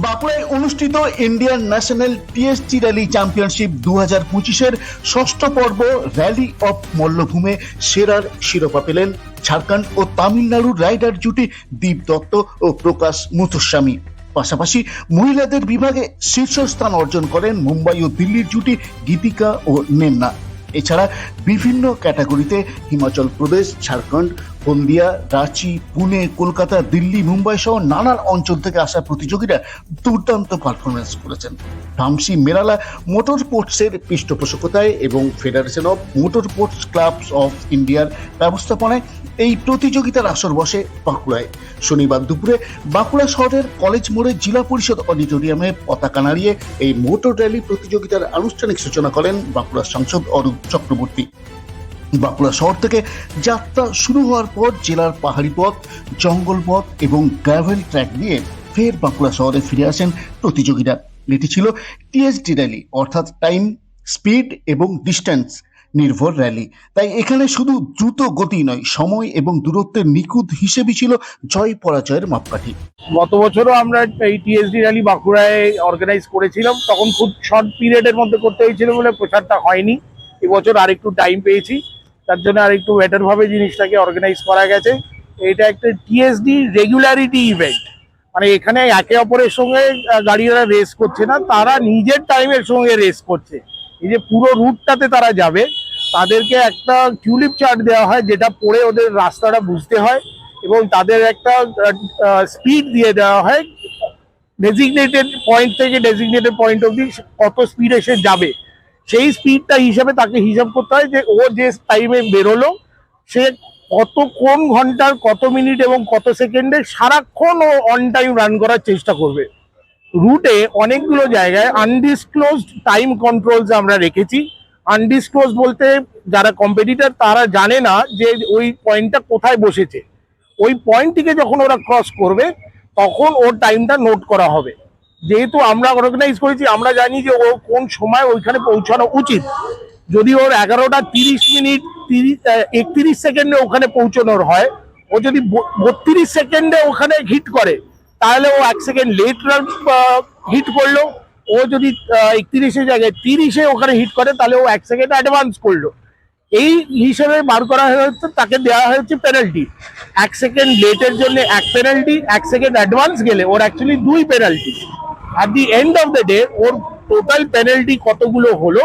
বাঁকুড়ায় অনুষ্ঠিত Indian national TST rally championship দু হাজার পঁচিশের ষষ্ঠ পর্ব র্যালি অফ মল্লভূমে সেরার শিরোপা পেলেন ঝাড়খণ্ড ও তামিলনাড়ুর রাইডার জুটি দীপ দত্ত ও প্রকাশ মুথুস্বামী। পাশাপাশি মহিলাদের বিভাগে শীর্ষস্থান অর্জন করেন মুম্বাই ও দিল্লির জুটি গীতিকা ও নেমনা এছাড়া বিভিন্ন ক্যাটাগরিতে হিমাচল প্রদেশ, ঝাড়খণ্ড হলদিয়া, রাঁচি, পুনে, কলকাতা, দিল্লি, মুম্বাই সহ নানান অঞ্চল থেকে আসা প্রতিযোগীরা দুর্দান্ত পারফরমেন্স করেছেন। ধামসি মেরালা মোটর স্পোর্টসের পৃষ্ঠপোষকতায় এবং federation of motor sports clubs of ইন্ডিয়ার ব্যবস্থাপনায় এই প্রতিযোগিতার আসর বসে বাঁকুড়ায়। শনিবার দুপুরে বাঁকুড়া শহরের কলেজ মোড়ে জেলা পরিষদ অডিটোরিয়ামে পতাকা নাড়িয়ে এই মোটর র্যালি প্রতিযোগিতার আনুষ্ঠানিক সূচনা করেন বাঁকুড়ার সাংসদ অরূপ চক্রবর্তী। বাঁকুড়া শহর থেকে যাত্রা শুরু হওয়ার পর জেলার পাহাড়ি পথ, জঙ্গল পথ এবং গ্র্যাভেল ট্র্যাক নিয়ে ফের বাঁকুড়া শহরে ফিরে আসেন প্রতিযোগীরা। এটি ছিল টিএসডি র্যালি অর্থাৎ টাইম স্পিড এবং ডিস্টেন্স নির্ভর র্যালি তাই এখানে শুধু দ্রুত গতি নয়, সময় এবং দূরত্বের নিখুঁত হিসেবে ছিল জয় পরাজয়ের মাপকাঠি। গত বছরও আমরা এই টিএসডি র্যালি বাঁকুড়ায় অর্গানাইজ করেছিলাম। তখন খুব শর্ট পিরিয়ডের মধ্যে করতে হয়েছিল বলে প্রচারটা হয়নি। এবছর আরেকটু টাইম পেয়েছি। তার জন্য আরেকটু বেটার ভাবে জিনিসটাকে অর্গানাইজ করা গেছে। এটা একটা টিএসডি রেগুলারিটি ইভেন্ট মানে এখানে একে অপরের সঙ্গে গাড়িরা রেস করছে না, তারা নিজের টাইমের সঙ্গে রেস করছে। এই যে পুরো রুটটাতে তারা যাবে, তাদেরকে একটা টিউলিপ চার্ট দেওয়া হয়, যেটা পড়ে ওদের রাস্তাটা বুঝতে হয় এবং তাদের একটা স্পিড দিয়ে দেওয়া হয়। ডেজিগনেটেড পয়েন্ট থেকে ডেজিগনেটেড পয়েন্ট অবধি কত স্পিডে সে যাবে। সেই স্পিডটা হিসাবে তাকে হিসাব করতে হয় যে ও যে টাইমে বেরোলো, সে কত কোন ঘণ্টার কত মিনিট এবং কত সেকেন্ডে সারাক্ষণ ও অন টাইম রান করার চেষ্টা করবে। রুটে অনেকগুলো জায়গায় আনডিসক্লোজড টাইম কন্ট্রোলস আমরা রেখেছি। আনডিসক্লোজ বলতে যারা কম্পিটিটার তারা জানে না যে ওই পয়েন্টটা কোথায় বসেছে। ওই পয়েন্টটিকে যখন ওরা ক্রস করবে, তখন ওর টাইমটা নোট করা হবে। যেহেতু আমরা অর্গানাইজ করেছি, আমরা জানি যে ও কোন সময় ওইখানে পৌঁছানো উচিত। যদি ওর এগারোটা তিরিশ মিনিট, তিরিশ একত্রিশ সেকেন্ডে ওখানে পৌঁছানোর হয়, ও যদি বত্রিশ সেকেন্ডে ওখানে হিট করে, তাহলে ও এক সেকেন্ড লেট হিট করল। ও যদি একত্রিশের জায়গায়, তিরিশে ওখানে হিট করে, তাহলে ও এক সেকেন্ড অ্যাডভান্স করল। এই হিসেবে বার করা হয়েছে, তাকে দেওয়া হয়েছে পেনাল্টি এক সেকেন্ড লেটের জন্য এক পেনাল্টি এক সেকেন্ড অ্যাডভান্স গেলে ওর অ্যাকচুয়ালি দুই penalty at the end of the day or total penalty কতগুলো হলো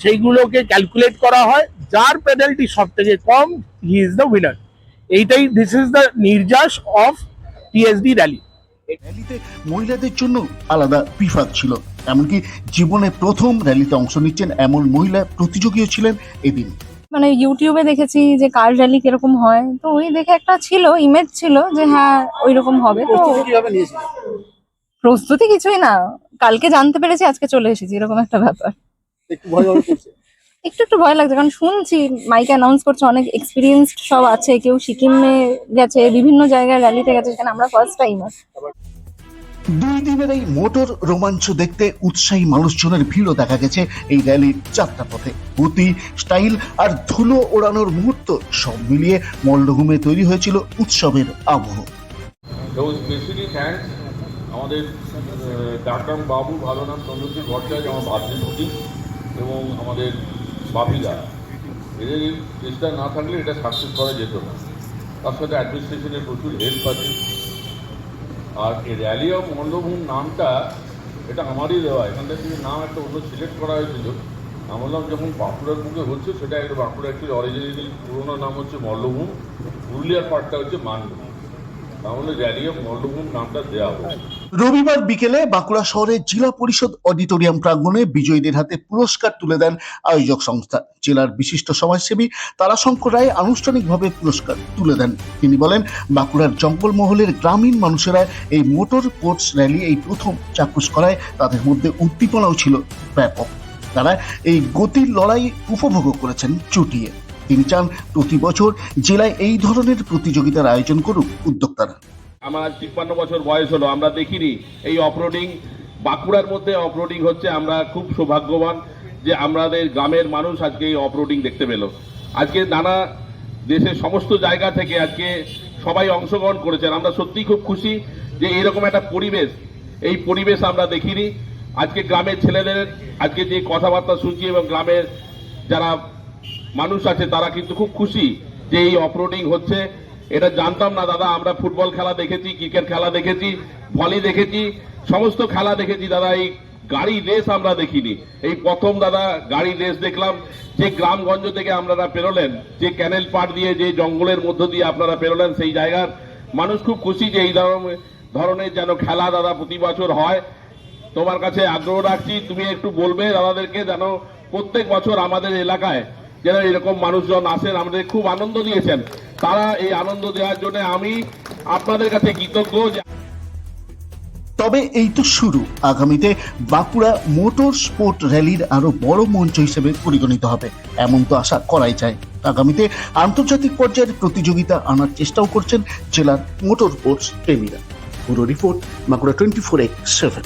সেইগুলোকে ক্যালকুলেট করা হয়। যার পেনাল্টি সব থেকে কম হি ইজ দ্য উইনার এইটাই দিস ইজ দ্য নির্যাস অফ টিএসডি র্যালি র্যালিতে মহিলাদের জন্য আলাদা বিভাগ ছিল। এমনকি জীবনে প্রথম র্যালিতে অংশ নিচ্ছেন এমন মহিলা প্রতিযোগীও ছিলেন এদিন। মানে ইউটিউবে দেখেছি যে কার র্যালি কীরকম হয়। তো ওই দেখে একটা ছিল ইমেজ ছিল যে হ্যাঁ ওই রকম হবে। তো প্রস্তুতি কিছুই না। কালকে জানতে পেরেছি আজকে চলে এসেছি এরকম একটা ব্যাপার। একটু একটু ভয় লাগছে কারণ শুনছি মাইকে অ্যানাউন্স করছে অনেক এক্সপিরিয়েন্সড সব আছে কেউ সিকিমে গেছে বিভিন্ন জায়গায় র্যালিতে গেছে সেখানে আমরা ফার্স্ট টাইমার দুই দিনের এই মোটর রোমাঞ্চ দেখতে উৎসাহী মানুষজনের ভিড়ও দেখা গেছে এই র্যালির যাত্রাপথে গতি স্টাইল আর ধুলো ওড়ানোর মুহূর্ত সব মিলিয়ে মল্লভূমে তৈরি হয়েছিল উৎসবের আবহ। আমাদের ডাক্তার বাবু, ভালো নাম চন্দ্রজিৎ ভট্টাচার্য, আমার ভাতৃপতি এবং আমাদের বাপিদা। এদের চেষ্টা না থাকলে এটা সাকসেস করা যেত না। তার সাথে অ্যাডমিনিস্ট্রেশনের প্রচুর হেল্প আছে। আর এই র্যালি অফ মল্লভূম নামটা, এটা আমারই দেওয়া। এখান থেকে নাম একটা অন্য সিলেক্ট করা হয়েছিল। আমি বললাম, যখন বাঁকুড়ার মুখে হচ্ছে, সেটা একটা বাঁকুড়া একটি অরিজিনালি পুরোনো নাম হচ্ছে মল্লভূম পুরুলিয়ার পার্টটা হচ্ছে মানভূম রবিবার বিকেলে বাঁকুড়া শহরের জেলা পরিষদ অডিটোরিয়াম প্রাঙ্গণে বিজয়ীদের হাতে পুরস্কার তুলে দেন আয়োজক সংস্থা। জেলার বিশিষ্ট সমাজসেবী তারাশঙ্কর রায় আনুষ্ঠানিকভাবে পুরস্কার তুলে দেন। তিনি বলেন, বাঁকুড়ার জঙ্গলমহলের গ্রামীণ মানুষেরা এই মোটর স্পোর্টস র্যালি এই প্রথম চাক্ষুষ করায় তাদের মধ্যে উদ্দীপনাও ছিল ব্যাপক। তারা এই গতির লড়াই উপভোগ করেছেন চুটিয়ে। তিনি চান প্রতি বছর জেলায় এই ধরনের প্রতিযোগিতার আয়োজন করুক উদ্যোক্তারা। আমার আজ তিপ্পান্ন বছর বয়স হলো, আমরা দেখিনি এই অফরোডিং বাঁকুড়ার মধ্যে অফরোডিং হচ্ছে, আমরা খুব সৌভাগ্যবান যে আমাদের গ্রামের মানুষ আজকে এই অফরোডিং দেখতে পেল। আজকে নানা দেশের সমস্ত জায়গা থেকে আজকে সবাই অংশগ্রহণ করেছেন আমরা সত্যিই খুব খুশি যে এরকম একটা পরিবেশ, এই পরিবেশ আমরা দেখিনি। আজকে গ্রামের ছেলেদের, আজকে যে কথাবার্তা শুনছি এবং গ্রামের যারা মানুষ আছে, তারা কিন্তু খুব খুশি যে এই অফরোডিং হচ্ছে। এটা জানতাম না, দাদা, আমরা ফুটবল খেলা দেখেছি, ক্রিকেট খেলা দেখেছি, ভলি দেখেছি, সমস্ত খেলা দেখেছি, দাদা, এই গাড়ি রেস আমরা দেখিনি। এই প্রথম, দাদা, গাড়ি রেস দেখলাম, যে গ্রামগঞ্জ থেকে আপনারা পেরোলেন, যে ক্যানেল পার দিয়ে, যে জঙ্গলের মধ্য দিয়ে আপনারা পেরোলেন, সেই জায়গার মানুষ খুব খুশি যে এই ধরনের যেন খেলা, দাদা, প্রতি বছর হয়। তোমার কাছে আগ্রহ রাখছি, তুমি একটু বলবে দাদাদেরকে যেন প্রত্যেক বছর আমাদের এলাকায় যেন এরকম মানুষজন আসেন, আমাদের খুব আনন্দ দিয়েছেন। তারা এই আনন্দ দেওয়ার জন্য আমি আপনাদের কাছে কৃতজ্ঞ তবে এই তো শুরু। আগামীতে বাঁকুড়া মোটর স্পোর্ট র্যালির আরও বড় মঞ্চ হিসেবে পরিগণিত হবে। এমন তো আশা করাই যায়। আগামীতে আন্তর্জাতিক পর্যায়ের প্রতিযোগিতা আনার চেষ্টাও করছেন জেলার মোটর স্পোর্টস প্রেমীরা। পুরো report Bankura twenty four x seven.